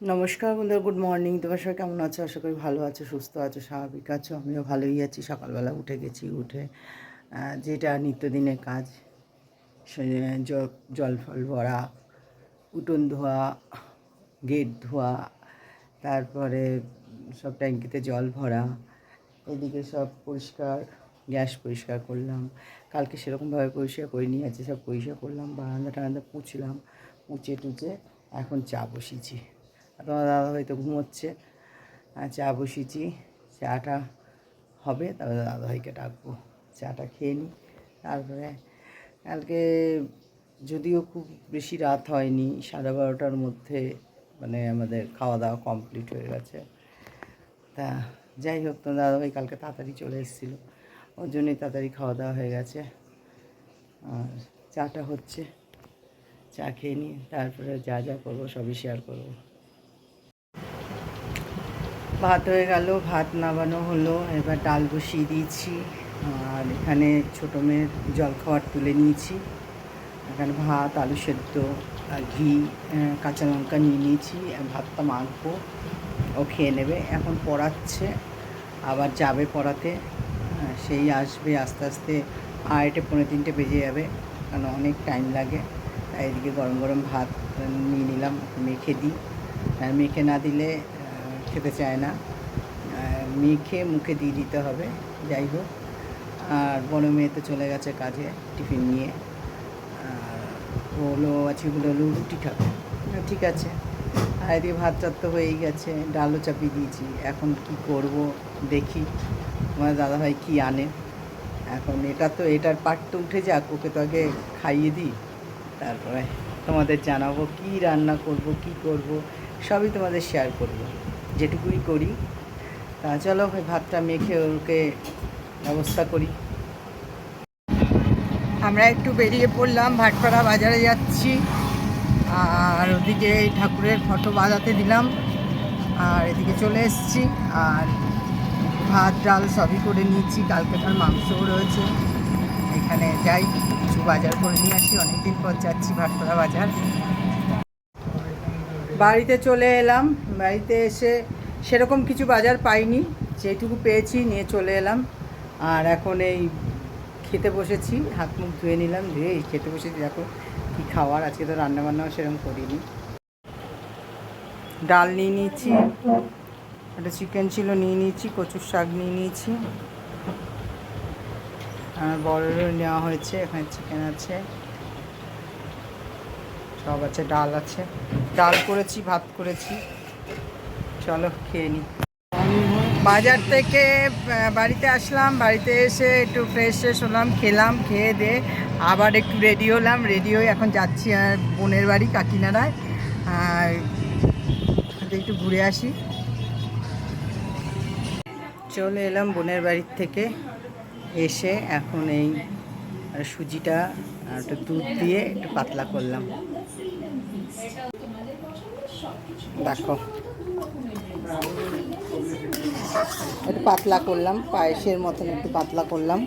নমস্কার বন্ধুরা, good morning. তোমার সবাই কেমন আছো? আশা করি ভালো আছো, সুস্থ আছো, স্বাভাবিক আছো। আমিও ভালোই আছি। সকালবেলা উঠে গেছি, উঠে যেটা নিত্যদিনের কাজ, সে জল ফল ভরা, উঠোন ধোয়া, গেট ধোয়া, তারপরে সব ট্যাঙ্কিতে জল ভরা, এদিকে সব পরিষ্কার, গ্যাস পরিষ্কার করলাম। কালকে সেরকমভাবে পরিষ্কার করে নিয়ে আছে সব পরিষ্কার করলাম বারান্দা টারান্দা পুছলাম মুছে টুচে এখন চা বসিয়েছি। তোমার দাদা হয়তো ঘুমোচ্ছে। চা বসিয়েছি। চাটা হবে, তারপরে দাদাভাইকে ডাকবো। চাটা খেয়ে নিই তারপরে কালকে যদিও খুব বেশি রাত হয়নি, সাড়ে বারোটার মধ্যে মানে আমাদের খাওয়া দাওয়া কমপ্লিট হয়ে গেছে। তা যাই হোক তো দাদাভাই কালকে তাড়াতাড়ি চলে এসেছিল। ওর জন্যই তাড়াতাড়ি খাওয়া দাওয়া হয়ে গেছে। আর চাটা হচ্ছে। চা খেয়ে নিই তারপরে যা যা করব সবই শেয়ার করব। ভাত হয়ে গেল, ভাত নামানো হলো, এবার ডাল বসিয়ে দিয়েছি, আর এখানে ছোটো মেয়ের জল খাবার তুলে নিয়েছি, এখানে ভাত, আলু সেদ্ধ ঘি কাঁচা লঙ্কা নিয়ে নিয়েছি ভাতটা মাখবো, ও খেয়ে নেবে, এখন পড়াচ্ছে, আবার যাবে পড়াতে সেই আসবে আস্তে আস্তে আড়াইটে পনেরো তিনটে বেজে যাবে, কারণ অনেক টাইম লাগে, তাই এদিকে গরম গরম ভাত নিয়ে নিলাম, মেখে দিই, আর মেখে না দিলে খেতে চায় না। মেখে মুখে দিয়ে দিতে হবে, যাই হোক। আর বড় মেয়ে তো চলে গেছে কাজে টিফিন নিয়ে। হলো আজকেগুলো হলো রুটি খাবে। ঠিক আছে। আর এদিকে ভাত টাত তো হয়েই গেছে, ডালও চাপিয়ে দিয়েছি। এখন কি করব দেখি। আমার দাদাভাই কি আনে? এখন এটা তো, এটার পাট তো উঠে যাক, ওকে তো আগে খাইয়ে দিই। তারপরে তোমাদের জানাব কি রান্না করব, কি করব, সবই তোমাদের শেয়ার করব। যেটুকুই করি, তা চলো ওই ভাতটা মেখে ওকে ব্যবস্থা করি। আমরা একটু বেরিয়ে পড়লাম, ভাটপাড়া বাজারে যাচ্ছি। আর ওদিকে এই ঠাকুরের ফটো বাজাতে দিলাম। আর এদিকে চলে এসছি। আর ভাত, ডাল সবই করে নিয়েছি। কালকেটার মাংসও রয়েছে। এখানে যাই, কিছু বাজার করে নিয়ে আসি। অনেকদিন পর যাচ্ছি ভাটপাড়া বাজার। বাড়িতে চলে এলাম। বাড়িতে এসে সেরকম কিছু বাজার পাইনি, যেটুকু পেয়েছি নিয়ে চলে এলাম। আর এখন এই খেতে বসেছি, হাত মুখ ধুয়ে নিলাম, ধুয়ে এই খেতে বসেছি। দেখো কী খাওয়ার, আজকে তো রান্নাবান্নাও সেরকম করিনি। ডাল নিয়ে নিয়েছি, একটা চিকেন ছিল নিয়ে নিয়েছি, কচুর শাক নিয়ে নিয়েছি। আর বড়েরও নেওয়া হয়েছে, এখানে চিকেন আছে। সব আছে, ডাল আছে। ডাল করেছি, ভাত করেছি। চলো খেয়ে নিই বাজার থেকে বাড়িতে আসলাম। বাড়িতে এসে একটু ফ্রেশ ফ্রেশ হলাম, খেলাম, খেয়ে দিয়ে আবার একটু রেডি হলাম। রেডি হয়ে এখন যাচ্ছি বোনের বাড়ি কাকিনাড়ায় আর একটু ঘুরে আসি। চলে এলাম বোনের বাড়ির থেকে। এসে এখন এই সুজিটা একটু দুধ দিয়ে একটু পাতলা করলাম। দেখো। একটু পাতলা করলাম পায়েসের মতন একটু পাতলা করলাম।